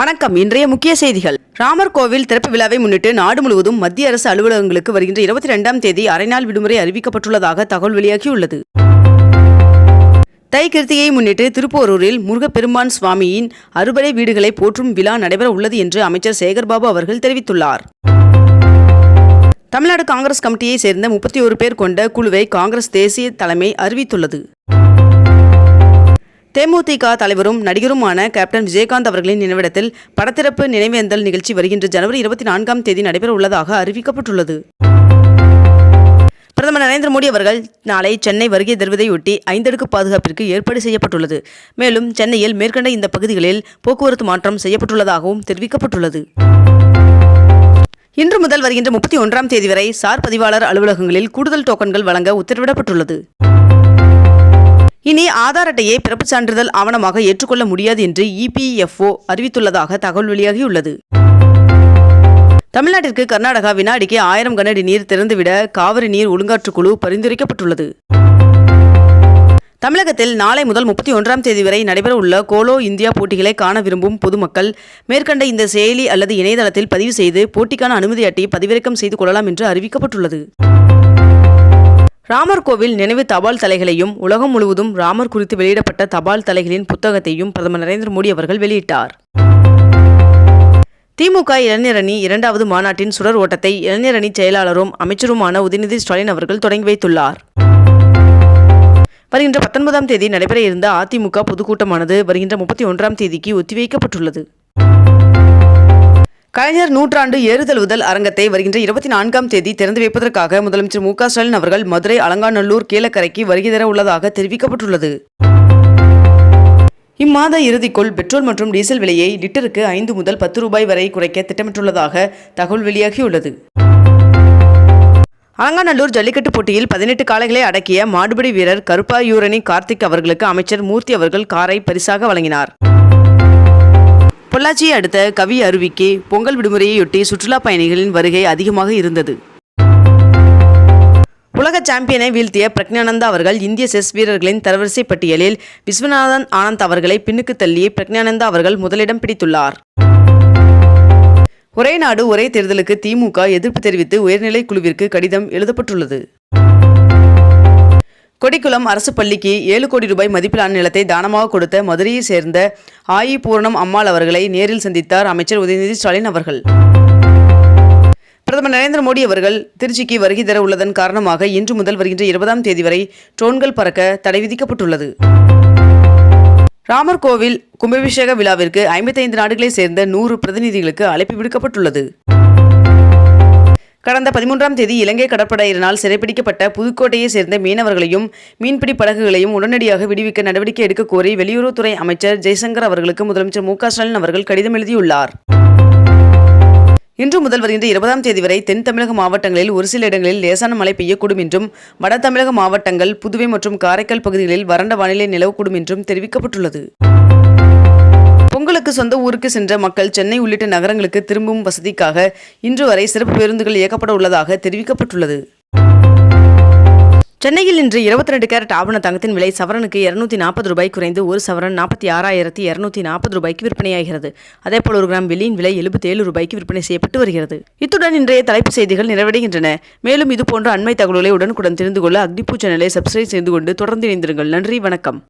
வணக்கம். இன்றைய முக்கிய செய்திகள். ராமர் கோவில் திறப்பு விழாவை முன்னிட்டு நாடு முழுவதும் மத்திய அரசு அலுவலகங்களுக்கு வருகின்ற இருபத்தி ரெண்டாம் தேதி அரைநாள் விடுமுறை அறிவிக்கப்பட்டுள்ளதாக தகவல் வெளியாகியுள்ளது. தை கிருத்தியை முன்னிட்டு திருப்போரூரில் முருகப்பெருமான் சுவாமியின் அறுபடை வீடுகளை போற்றும் விழா நடைபெற உள்ளது என்று அமைச்சர் சேகர்பாபு அவர்கள் தெரிவித்துள்ளார். தமிழ்நாடு காங்கிரஸ் கமிட்டியை சேர்ந்த முப்பத்தி ஒரு பேர் கொண்ட குழுவை காங்கிரஸ் தேசிய தலைமை அறிவித்துள்ளது. தேமுதிக தலைவரும் நடிகருமான கேப்டன் விஜயகாந்த் அவர்களின் நினைவிடத்தில் படத்திறப்பு நினைவேந்தல் நிகழ்ச்சி வருகின்ற ஜனவரி இருபத்தி நான்காம் தேதி நடைபெற உள்ளதாக அறிவிக்கப்பட்டுள்ளது. பிரதமர் நரேந்திர மோடி அவர்கள் நாளை சென்னை வருகை தருவதையொட்டி ஐந்தடுக்கு பாதுகாப்பிற்கு ஏற்பாடு செய்யப்பட்டுள்ளது. மேலும் சென்னையில் மேற்கண்ட இந்த பகுதிகளில் போக்குவரத்து மாற்றம் செய்யப்பட்டுள்ளதாகவும் தெரிவிக்கப்பட்டுள்ளது. இன்று முதல் வருகின்ற முப்பத்தி ஒன்றாம் தேதி வரை சார் பதிவாளர் அலுவலகங்களில் கூடுதல் டோக்கன்கள் வழங்க உத்தரவிடப்பட்டுள்ளது. இனி ஆதார் அட்டையை பிறப்புச் சான்றிதழ் ஆவணமாக ஏற்றுக்கொள்ள முடியாது என்று இபிஎஃப்ஓ அறிவித்துள்ளதாக தகவல் வெளியாகியுள்ளது. தமிழ்நாட்டிற்கு கர்நாடகா வினாடிக்கு ஆயிரம் கனஅடி நீர் திறந்துவிட காவிரி நீர் ஒழுங்காற்றுக் குழு பரிந்துரைக்கப்பட்டுள்ளது. தமிழகத்தில் நாளை முதல் முப்பத்தி ஒன்றாம் தேதி வரை நடைபெறவுள்ள கோலோ இந்தியா போட்டிகளை காண விரும்பும் பொதுமக்கள் மேற்கண்ட இந்த செயலி அல்லது இணையதளத்தில் பதிவு செய்து போட்டிக்கான அனுமதி அட்டையை பதிவிறக்கம் செய்து கொள்ளலாம் என்று அறிவிக்கப்பட்டுள்ளது. ராமர் கோவில் நினைவு தபால் தலைகளையும் உலகம் முழுவதும் ராமர் குறித்து வெளியிடப்பட்ட தபால் தலைகளின் புத்தகத்தையும் பிரதமர் நரேந்திர மோடி அவர்கள் வெளியிட்டார். திமுக இளைஞரணி இரண்டாவது மாநாட்டின் சுடர் ஓட்டத்தை இளைஞரணி செயலாளரும் அமைச்சருமான உதயநிதி ஸ்டாலின் அவர்கள் தொடங்கி வைத்துள்ளார். வருகின்ற பத்தொன்பதாம் தேதி நடைபெற இருந்த அதிமுக பொதுக்கூட்டமானது வருகின்ற முப்பத்தி ஒன்றாம் தேதிக்கு ஒத்திவைக்கப்பட்டுள்ளது. கலைஞர் நூற்றாண்டு ஏறுதழுவுதல் அரங்கத்தை வருகின்ற இருபத்தி நான்காம் தேதி திறந்து வைப்பதற்காக முதலமைச்சர் மு க ஸ்டாலின் அவர்கள் மதுரை அலங்காநல்லூர் கீழக்கரைக்கு வருகை தர உள்ளதாக தெரிவிக்கப்பட்டுள்ளது. இம்மாத இறுதிக்குள் பெட்ரோல் மற்றும் டீசல் விலையை லிட்டருக்கு ஐந்து முதல் பத்து ரூபாய் வரை குறைக்க திட்டமிட்டுள்ளதாக தகவல் வெளியாகியுள்ளது. அலங்காநல்லூர் ஜல்லிக்கட்டு போட்டியில் பதினெட்டு காளைகளை அடக்கிய மாடுபிடி வீரர் கருப்பாயூரணி கார்த்திக் அவர்களுக்கு அமைச்சர் மூர்த்தி அவர்கள் காரை பரிசாக வழங்கினார். பொள்ளாச்சியை அடுத்த கவி அருவிக்கு பொங்கல் விடுமுறையையொட்டி சுற்றுலா பயணிகளின் வருகை அதிகமாக இருந்தது. உலக சாம்பியனை வீழ்த்திய பிரக்ஞானந்தா அவர்கள் இந்திய செஸ் வீரர்களின் தரவரிசை பட்டியலில் விஸ்வநாதன் ஆனந்த் அவர்களை பின்னுக்கு தள்ளி பிரக்ஞானந்தா அவர்கள் முதலிடம் பிடித்துள்ளார். ஒரே நாடு ஒரே தேர்தலுக்கு திமுக எதிர்ப்பு தெரிவித்து உயர்நிலை குழுவிற்கு கடிதம் எழுதப்பட்டுள்ளது. கொடிக்குளம் அரசு பள்ளிக்கு ஏழு கோடி ரூபாய் மதிப்பிலான நிலத்தை தானமாக கொடுத்த மதுரையை சேர்ந்த ஆயி பூரணம் அம்மாள் அவர்களை நேரில் சந்தித்தார் அமைச்சர் உதயநிதி ஸ்டாலின் அவர்கள். பிரதமர் நரேந்திர மோடி அவர்கள் திருச்சிக்கு வருகை தர உள்ளதன் காரணமாக இன்று முதல் வருகின்ற இருபதாம் தேதி வரை ட்ரோன்கள் பறக்க தடை விதிக்கப்பட்டுள்ளது. ராமர் கோவில் கும்பாபிஷேக விழாவிற்கு ஐம்பத்தைந்து நாடுகளைச் சேர்ந்த நூறு பிரதிநிதிகளுக்கு அழைப்பு விடுக்கப்பட்டுள்ளது. கடந்த பதிமூன்றாம் தேதி இலங்கை கடற்படையினால் சிறைப்பிடிக்கப்பட்ட புதுக்கோட்டையைச் சேர்ந்த மீனவர்களையும் மீன்பிடி படகுகளையும் உடனடியாக விடுவிக்க நடவடிக்கை எடுக்க கோரி வெளியுறவுத்துறை அமைச்சர் ஜெய்சங்கர் அவர்களுக்கு முதலமைச்சர் மு ஸ்டாலின் அவர்கள் கடிதம் எழுதியுள்ளார். இன்று முதல் வருகின்ற இருபதாம் தேதி வரை தென் தமிழக மாவட்டங்களில் ஒரு சில இடங்களில் லேசான மழை பெய்யக்கூடும் என்றும் வட தமிழக மாவட்டங்கள் புதுவை மற்றும் காரைக்கால் பகுதிகளில் வறண்ட வானிலை நிலவக்கூடும் என்றும் தெரிவிக்கப்பட்டுள்ளது. தங்களுக்கு சொந்த ஊருக்கு சென்ற மக்கள் சென்னை உள்ளிட்ட நகரங்களுக்கு திரும்பும் வசதிக்காக இன்று வரை சிறப்பு பேருந்துகள் இயக்கப்பட உள்ளதாக தெரிவிக்கப்பட்டுள்ளது. சென்னையில் இன்று இருபத்தி ரெண்டு கேரட் ஆபண தங்கத்தின் விலை சவரனுக்கு இருநூத்தி நாற்பது ரூபாய் குறைந்து ஒரு சவரன் நாற்பத்தி ஆறாயிரத்தி இருநூத்தி நாற்பது ரூபாய்க்கு விற்பனையாகிறது. அதேபோல் ஒரு கிராம் வெள்ளியின் விலை எழுபத்தேழு ரூபாய்க்கு விற்பனை செய்யப்பட்டு வருகிறது. இத்துடன் இன்றைய தலைப்பு செய்திகள் நிறைவடைகின்றன. மேலும் இதுபோன்ற அண்மை தகவல்களை உடனுக்குடன் தெரிந்து கொள்ள அக்னிபூ சேனலை சப்ஸ்கிரைப் செய்து கொண்டு தொடர்ந்து இணைந்திருங்கள். நன்றி வணக்கம்.